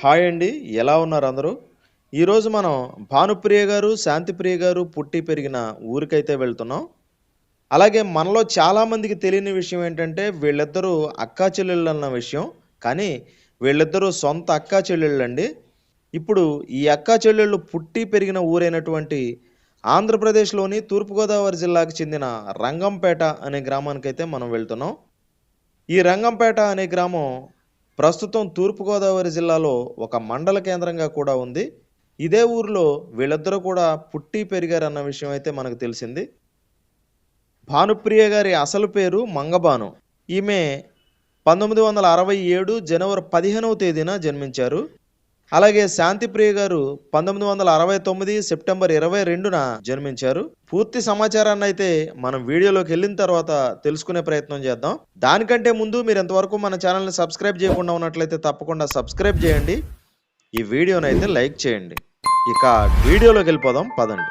Hi అండి ఎలా ఉన్నారు అందరూ? ఈరోజు మనం భానుప్రియ గారు శాంతిప్రియ గారు పుట్టి పెరిగిన ఊరికైతే వెళ్తున్నాం. అలాగే మనలో చాలామందికి తెలియని విషయం ఏంటంటే వీళ్ళిద్దరూ అక్కా చెల్లెళ్ళు అన్న విషయం. కానీ వీళ్ళిద్దరూ సొంత అక్కా చెల్లెళ్ళండి. ఇప్పుడు ఈ అక్కా చెల్లెళ్ళు పుట్టి పెరిగిన ఊరైనటువంటి ఆంధ్రప్రదేశ్లోని తూర్పుగోదావరి జిల్లాకు చెందిన రంగంపేట అనే గ్రామానికైతే మనం వెళ్తున్నాం. ఈ రంగంపేట అనే గ్రామం ప్రస్తుతం తూర్పుగోదావరి జిల్లాలో ఒక మండల కేంద్రంగా కూడా ఉంది. ఇదే ఊరిలో వీళ్ళిద్దరూ కూడా పుట్టి పెరిగారన్న విషయం అయితే మనకు తెలిసింది. భానుప్రియ గారి అసలు పేరు మంగబాను. ఈమె పంతొమ్మిది వందల అరవై ఏడు జనవరి పదిహేనవ తేదీన జన్మించారు. అలాగే శాంతిప్రియ గారు పంతొమ్మిది వందల అరవై తొమ్మిది సెప్టెంబర్ ఇరవై రెండున జన్మించారు. పూర్తి సమాచారాన్ని అయితే మనం వీడియోలోకి వెళ్ళిన తర్వాత తెలుసుకునే ప్రయత్నం చేద్దాం. దానికంటే ముందు మీరు ఎంతవరకు మన ఛానల్ని సబ్స్క్రైబ్ చేయకుండా ఉన్నట్లయితే తప్పకుండా సబ్స్క్రైబ్ చేయండి. ఈ వీడియోనైతే అయితే లైక్ చేయండి. ఇక వీడియోలోకి వెళ్ళిపోదాం. పదండి.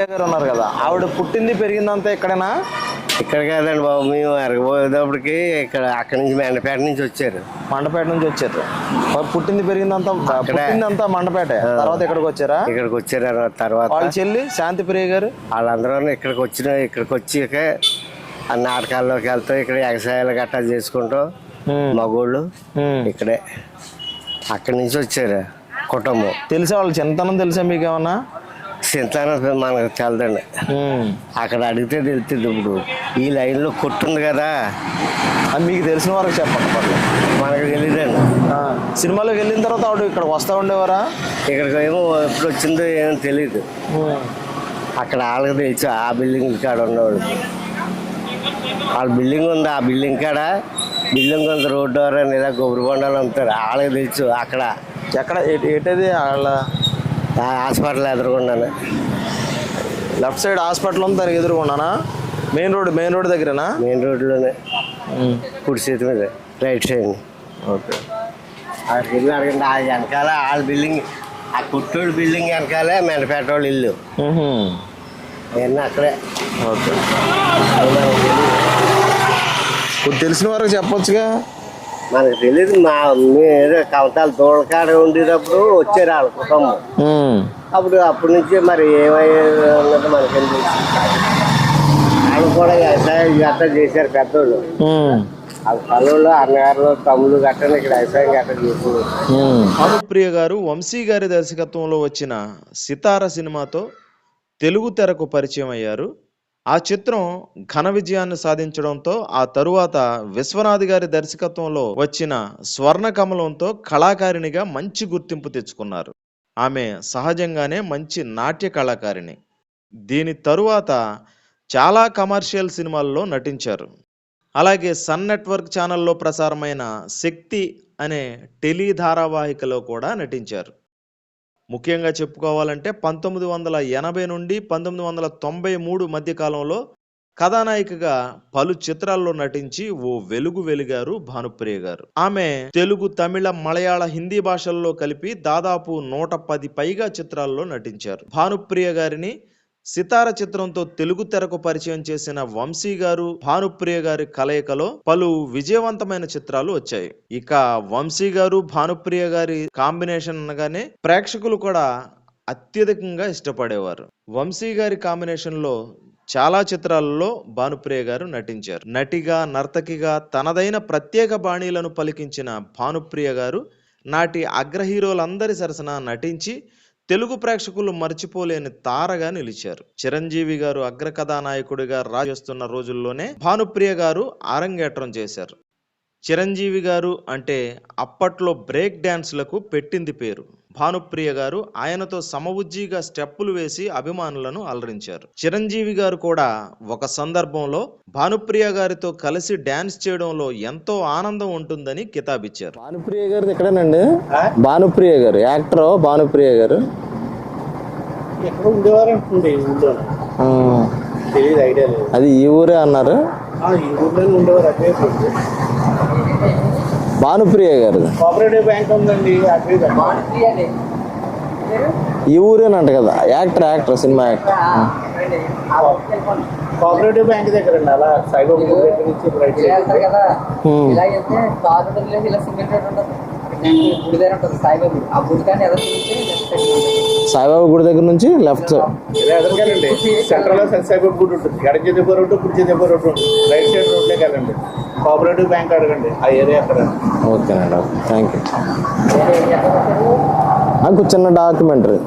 గారు ఉన్నారు కదా. ఆవిడ పుట్టింది పెరిగిందంతా ఇక్కడేనా? ఇక్కడ కాదండి బాబు మేము ఎరగబోయేటప్పటికి ఇక్కడ అక్కడి నుంచి మెండపేట నుంచి వచ్చారు. మండపేట నుంచి వచ్చారు. పుట్టింది పెరిగిందంతా పుట్టిందంతా మండపేట. తర్వాత ఇక్కడికి వచ్చారా? ఇక్కడికి వచ్చారు తర్వాత వాళ్ళ చెల్లి శాంతి ప్రియ గారు? వాళ్ళందరూ ఇక్కడికి వచ్చిన ఇక్కడికి వచ్చాక ఆ నాటకాల్లోకి వెళ్తూ ఇక్కడ ఎగసాయాలు గట్టా చేసుకుంటూ మగోళ్ళు ఇక్కడే. అక్కడి నుంచి వచ్చారు కుటుంబం. తెలిసే వాళ్ళు చిన్నతనం తెలుసా మీకు ఏమన్నా చింతన మనకు తెలదండి. అక్కడ అడిగితే తెలుస్తుంది ఇప్పుడు. ఈ లైన్లో కొట్టుంది కదా. అది మీకు తెలిసిన వరకు చెప్పండి మనకు తెలియదండి సినిమాలోకి వెళ్ళిన తర్వాత ఆవిడ ఇక్కడికి వస్తూ ఉండేవారా? ఇక్కడికి ఏమో ఎప్పుడు వచ్చిందో ఏమో తెలియదు అక్కడ వాళ్ళకి తెలుసు ఆ బిల్డింగ్ కాడ ఉన్నవాళ్ళు వాళ్ళ బిల్డింగ్ ఉంది ఆ బిల్డింగ్ కాడ బిల్డింగ్ ఉంది రోడ్డు ద్వారా ఇలా కొబ్బరి బొండాలు అమ్ముతారు వాళ్ళకి తెలుసు అక్కడ. ఎక్కడ ఏంటది వాళ్ళ? హాస్పిటల్ ఎదురుకున్నాను లెఫ్ట్ సైడ్ హాస్పిటల్ ఉంది దానికి ఎదురుకున్నానా మెయిన్ రోడ్ మెయిన్ రోడ్ దగ్గరేనా? మెయిన్ రోడ్లోనే. కుడి చేతి మీద రైట్ సైడ్. ఓకే. అక్కడికి వెళ్ళి అడగండి ఆ వెనకాల వాళ్ళ బిల్డింగ్ ఆ కుట్టోడు బిల్డింగ్ వెనకాలే మెండపేట వాళ్ళు ఇల్లు అవన్నీ అక్కడే. ఓకే. ఇప్పుడు తెలిసిన వరకు చెప్పొచ్చుగా. మనకు తెలియదు మా ఏదో కవతాలు దూడకాడ ఉండేటప్పుడు వచ్చారు వాళ్ళ కుటుంబం. అప్పుడు అప్పటి నుంచి మరి ఏమయ్యేది మనకేం తెలుసు. వాళ్ళు కూడా వ్యవసాయం గట్ట చేశారు పెద్దోళ్ళు. అన్నగారులు ఇక్కడ వ్యవసాయం గట్ట చేసేవారు భానుప్రియ గారు వంశీ గారి దర్శకత్వంలో వచ్చిన సితార సినిమాతో తెలుగు తెరకు పరిచయం అయ్యారు. ఆ చిత్రం ఘన విజయాన్ని సాధించడంతో ఆ తరువాత విశ్వనాథ్ గారి దర్శకత్వంలో వచ్చిన స్వర్ణ కమలంతో కళాకారిణిగా మంచి గుర్తింపు తెచ్చుకున్నారు. ఆమె సహజంగానే మంచి నాట్య కళాకారిణి. దీని తరువాత చాలా కమర్షియల్ సినిమాల్లో నటించారు. అలాగే సన్ నెట్వర్క్ ఛానల్లో ప్రసారమైన శక్తి అనే టెలి ధారావాహికలో కూడా నటించారు. ముఖ్యంగా చెప్పుకోవాలంటే పంతొమ్మిది వందల ఎనభై నుండి పంతొమ్మిది వందల తొంభై మూడు మధ్యకాలంలో కథానాయికగా పలు చిత్రాల్లో నటించి ఓ వెలుగు వెలిగారు భానుప్రియ గారు. ఆమె తెలుగు తమిళ మలయాళ హిందీ భాషల్లో కలిపి దాదాపు నూట పది పైగా చిత్రాల్లో నటించారు. భానుప్రియ గారిని సితార చిత్రంతో తెలుగు తెరకు పరిచయం చేసిన వంశీ గారు భానుప్రియ గారి కలయికలో పలు విజయవంతమైన చిత్రాలు వచ్చాయి. ఇక వంశీ గారు భానుప్రియ గారి కాంబినేషన్ అనగానే ప్రేక్షకులు కూడా అత్యధికంగా ఇష్టపడేవారు. వంశీ గారి కాంబినేషన్లో చాలా చిత్రాలలో భానుప్రియ గారు నటించారు. నటిగా నర్తకిగా తనదైన ప్రత్యేక బాణీలను పలికించిన భానుప్రియ గారు నాటి అగ్ర హీరోలందరి సరసన నటించి తెలుగు ప్రేక్షకులు మర్చిపోలేని తారగా నిలిచారు. చిరంజీవి గారు అగ్ర కథానాయకుడిగా రాజేస్తున్న రోజుల్లోనే భానుప్రియ గారు అరంగేట్రం చేశారు. చిరంజీవి గారు అంటే అప్పట్లో బ్రేక్ డ్యాన్స్లకు పెట్టింది పేరు. భానుప్రియ గారు ఆయనతో సమవుజ్జీగా స్టెప్పులు వేసి అభిమానులను అలరించారు. చిరంజీవి గారు కూడా ఒక సందర్భంలో భానుప్రియ గారితో కలిసి డ్యాన్స్ చేయడంలో ఎంతో ఆనందం ఉంటుందని కితాబిచ్చారు. భానుప్రియ గారు ఇక్కడేనండి భానుప్రియ గారు యాక్టర్ భానుప్రియ గారు? అది ఈ ఊరే అన్నారు ఈ ఊళ్ళో ఉండేవారు అదే భానుప్రియ గారు. కోఆపరేటివ్ బ్యాంక్ ఉందండి అదే. ఈ ఊరేనంట కదా actor actor cinema actor. Cooperative bank దగ్గర అండి అలా సాయిబాబా గుడి దగ్గర నుంచి రైట్ కదా. ఇలా వెళ్తే ఇలా సింగిల్ ఉంటుంది. నెక్స్ట్ గుడి దగ్గర ఉంటుంది సాయిబాబా. ఆ గుడి కానీ ఎదురు చూస్తే. సాయిబాబా గుడి దగ్గర నుంచి లెఫ్ట్. సెంట్రల్లో సాయిబాబా గుడి ఉంటుంది. ఎడ చేతిపో రోడ్డు కుడి చేతిపో రోడ్డు రైట్ సైడ్ రోడ్లే కదండి. కోఆపరేటివ్ బ్యాంక్ అడగండి. ఆ ఏరియా అక్కడ. ఓకేనండి ఓకే. Thank you. నాకు చిన్న డాక్యుమెంటరీ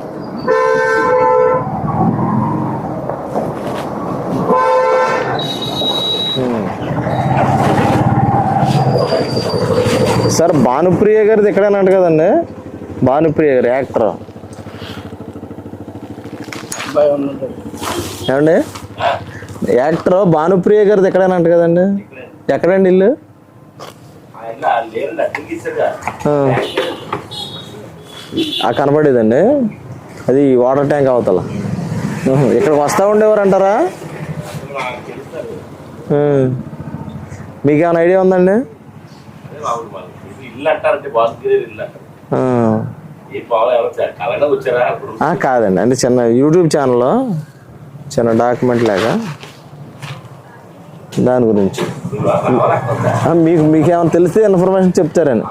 సార్ భానుప్రియ గారిది ఎక్కడైనా కదండి. భానుప్రియ గారు యాక్టర్. ఏమండి? యాక్టర్ భానుప్రియ గారిది ఎక్కడైనా అంట కదండి? ఎక్కడండి ఇల్లు? కనపడేదండి. అది వాటర్ ట్యాంక్ అవతల. ఇక్కడికి వస్తూ ఉండేవారు అంటారా మీకు. ఏమైనా ఐడియా ఉందండి కాదండి. అంటే చిన్న యూట్యూబ్ ఛానల్లో చిన్న డాక్యుమెంట్ లాగా దాని గురించి. మీకు మీకు ఏమైనా తెలిస్తే ఇన్ఫర్మేషన్ చెప్తారని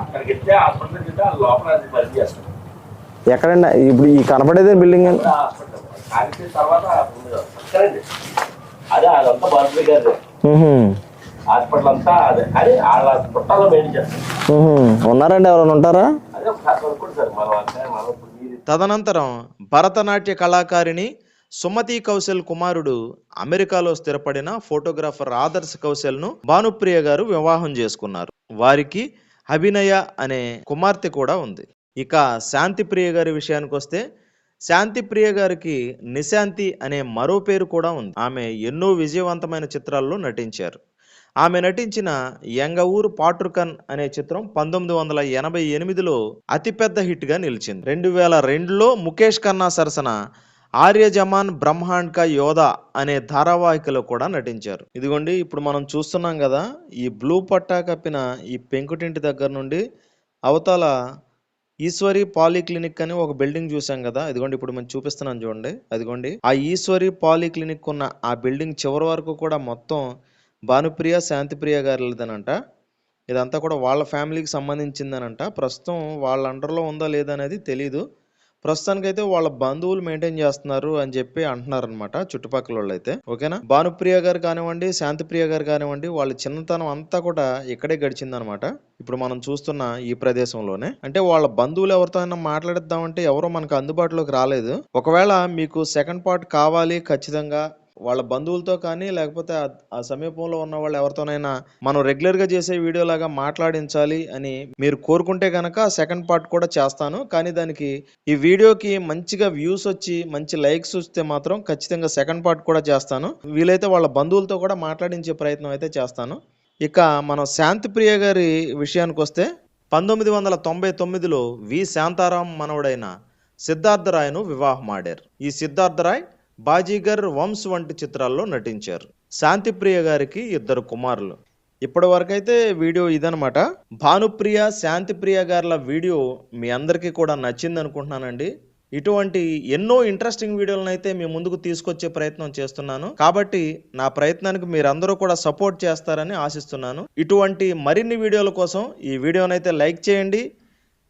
ఎక్కడండి? ఇప్పుడు ఈ కనపడేదే బిల్డింగ్ అండి. ఉన్నారండి ఎవరైనా ఉంటారా? తదనంతరం భరతనాట్య కళాకారిణి సుమతి కౌశల్ కుమారుడు అమెరికాలో స్థిరపడిన ఫోటోగ్రాఫర్ ఆదర్శ్ కౌశల్ను భానుప్రియ గారు వివాహం చేసుకున్నారు. వారికి అభినయ అనే కుమార్తె కూడా ఉంది. ఇక శాంతిప్రియ గారి విషయానికి వస్తే శాంతిప్రియ గారికి నిశాంతి అనే మరో పేరు కూడా ఉంది. ఆమె ఎన్నో విజయవంతమైన చిత్రాల్లో నటించారు. ఆమె నటించిన యంగఊరు పాట్రుకన్ అనే చిత్రం పంతొమ్మిది వందల ఎనభై ఎనిమిదిలో అతిపెద్ద హిట్గా నిలిచింది. రెండు వేల రెండులో ముఖేష్ ఖన్నా సరసన ఆర్య జమాన్ బ్రహ్మాండ్ కా యోధ అనే ధారావాహికలో కూడా నటించారు. ఇదిగోండి ఇప్పుడు మనం చూస్తున్నాం కదా ఈ బ్లూ పట్టా కప్పిన ఈ పెంకుటింటి దగ్గర నుండి అవతల ఈశ్వరి పాలీక్లినిక్ అని ఒక బిల్డింగ్ చూసాం కదా ఇదిగోండి ఇప్పుడు మనం చూపిస్తున్నాం చూడండి. అదిగోండి ఆ ఈశ్వరి పాలీక్లినిక్ ఉన్న ఆ బిల్డింగ్ చివరి వరకు కూడా మొత్తం భానుప్రియ శాంతిప్రియ గారిదనంట ఇదంతా కూడా వాళ్ళ ఫ్యామిలీకి సంబంధించిందనంట. ప్రస్తుతం వాళ్ళ అండర్లో ఉందా లేదా అనేది తెలీదు. ప్రస్తుతానికైతే వాళ్ళ బంధువులు మెయింటైన్ చేస్తున్నారు అని చెప్పి అంటున్నారు అనమాట చుట్టుపక్కల వాళ్ళు అయితే ఓకేనా? భానుప్రియ గారు కానివ్వండి శాంతిప్రియ గారు కానివ్వండి వాళ్ళ చిన్నతనం అంతా కూడా ఇక్కడే గడిచిందనమాట. ఇప్పుడు మనం చూస్తున్న ఈ ప్రదేశంలోనే. అంటే వాళ్ళ బంధువులు ఎవరితో అయినా మాట్లాడిద్దామంటే ఎవరో మనకు అందుబాటులోకి రాలేదు. ఒకవేళ మీకు సెకండ్ పార్ట్ కావాలి ఖచ్చితంగా వాళ్ళ బంధువులతో కానీ లేకపోతే ఆ- సమీపంలో ఉన్న వాళ్ళు ఎవరితోనైనా మనం రెగ్యులర్గా చేసే వీడియో లాగా మాట్లాడించాలి అని మీరు కోరుకుంటే కనుక సెకండ్ పార్ట్ కూడా చేస్తాను. కానీ దానికి ఈ వీడియోకి మంచిగా వ్యూస్ వచ్చి మంచి లైక్స్ వస్తే మాత్రం ఖచ్చితంగా సెకండ్ పార్ట్ కూడా చేస్తాను. వీలైతే వాళ్ళ బంధువులతో కూడా మాట్లాడించే ప్రయత్నం అయితే చేస్తాను. ఇక మనం శాంతిప్రియ గారి విషయానికి వస్తే పంతొమ్మిది వందల తొంభై తొమ్మిదిలో వి శాంతారాం మనవడైన సిద్ధార్థరాయ్ను వివాహమాడారు ఈ సిద్ధార్థరాయ్ బాజీగర్ వంశ్ వంటి చిత్రాల్లో నటించారు. శాంతిప్రియ గారికి ఇద్దరు కుమారులు. ఇప్పటి వరకైతే వీడియో ఇదనమాట భానుప్రియ శాంతిప్రియ గారుల వీడియో మీ అందరికీ కూడా నచ్చింది అనుకుంటున్నానండి ఇటువంటి ఎన్నో ఇంట్రెస్టింగ్ వీడియోలను అయితే మీ ముందుకు తీసుకొచ్చే ప్రయత్నం చేస్తున్నాను. కాబట్టి నా ప్రయత్నానికి మీరందరూ కూడా సపోర్ట్ చేస్తారని ఆశిస్తున్నాను. ఇటువంటి మరిన్ని వీడియోల కోసం ఈ వీడియోనైతే లైక్ చేయండి.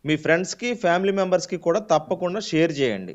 మీ ఫ్రెండ్స్కి ఫ్యామిలీ మెంబర్స్కి కూడా తప్పకుండా షేర్ చేయండి.